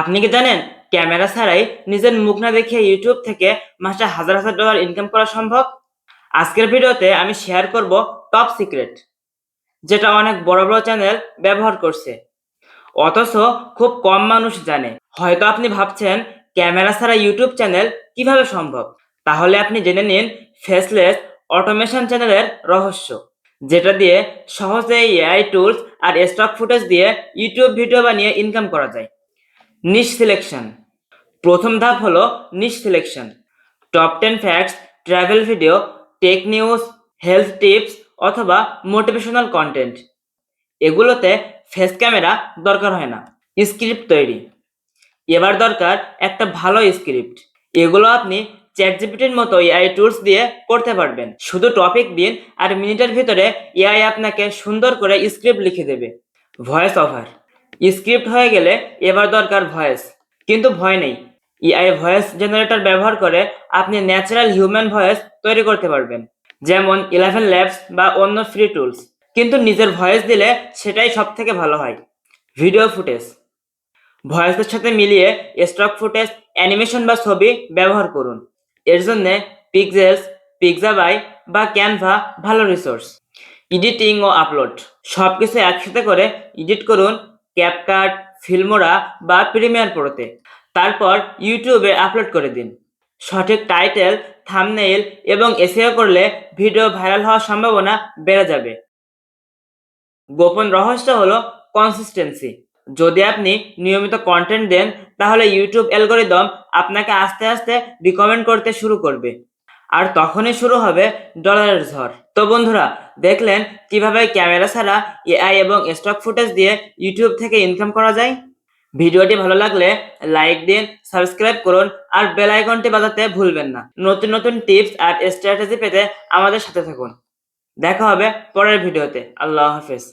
আপনি কি জানেন, ক্যামেরা ছাড়াই নিজের মুখ না দেখিয়ে ইউটিউব থেকে মাসে হাজার হাজার ডলার ইনকাম করা সম্ভব? আজকের ভিডিওতে আমি শেয়ার করব টপ সিক্রেট যেটা অনেক বড় বড় চ্যানেল ব্যবহার করছে। অথচ খুব কম মানুষ জানে। হয়তো আপনি ভাবছেন, ক্যামেরা ছাড়া ইউটিউব চ্যানেল কীভাবে সম্ভব? তাহলে আপনি জেনে নিন ফেসলেস অটোমেশন চ্যানেলের রহস্য, যেটা দিয়ে সহজে এআই টুলস আর স্টক ফুটেজ দিয়ে ইউটিউব ভিডিও বানিয়ে ইনকাম করা যায়। নিশ সিলেকশন প্রথম ধাপ হলো niche selection top ten facts, travel video, tech news, health tips অথবা মোটিভেশনাল কন্টেন্ট। এগুলোতে ফেস ক্যামেরা দরকার হয় না, স্ক্রিপ্ট তৈরি। এবার দরকার একটা ভালো স্ক্রিপ্ট। এগুলো আপনি চ্যাট জিপিটির মতো এআই টুলস দিয়ে করতে পারবেন। শুধু টপিক দিন আর মিনিটের ভিতরে এআই আপনাকে সুন্দর করে স্ক্রিপ্ট লিখে দেবে। Voice over. স্ক্রিপ্ট হয়ে গেলে এবার দরকার ভয়েস, কিন্তু ভয় নেই। এআই ভয়েস জেনারেটর ব্যবহার করে আপনি ন্যাচারাল হিউম্যান ভয়েস তৈরি করতে পারবেন, যেমন ইলেভেন ল্যাবস বা অন্য ফ্রি টুলস কিন্তু নিজের ভয়েস দিলে সেটাই সব থেকে ভালো হয়। ভিডিও ফুটেজ ভয়েসের সাথে মিলিয়ে স্টক ফুটেজ অ্যানিমেশন বা ছবি ব্যবহার করুন। এর জন্য পিক্সেলস পিক্সাবাই বা ক্যানভা ভালো রিসোর্স এডিটিং ও আপলোড সব কিছু একসাথে করে এডিট করুন ক্যাপকাট ফিল্মোরা বা প্রিমিয়ার প্রোতে তারপর ইউটিউবে আপলোড করে দিন। সঠিক টাইটেল, থামনেইল এবং এসিও করলে ভিডিও ভাইরাল হওয়ার সম্ভাবনা বেড়ে যাবে। গোপন রহস্য হলো কনসিস্টেন্সি যদি আপনি নিয়মিত কন্টেন্ট দেন, তাহলে ইউটিউব অ্যালগোরিদম আপনাকে আস্তে আস্তে রিকমেন্ড করতে শুরু করবে। আর তখনই শুরু হবে ডলারের ঝড়। তো বন্ধুরা, দেখলেন কীভাবে ক্যামেরা ছাড়া এআই এবং স্টক ফুটেজ দিয়ে ইউটিউব থেকে ইনকাম করা যায়? ভিডিওটি ভালো লাগলে লাইক দিন, সাবস্ক্রাইব করুন, আর বেল আইকনটি বাজাতে ভুলবেন না। নতুন নতুন টিপস আর স্ট্র্যাটেজি পেতে আমাদের সাথে থাকুন। দেখা হবে পরের ভিডিওতে। আল্লাহ হাফেজ।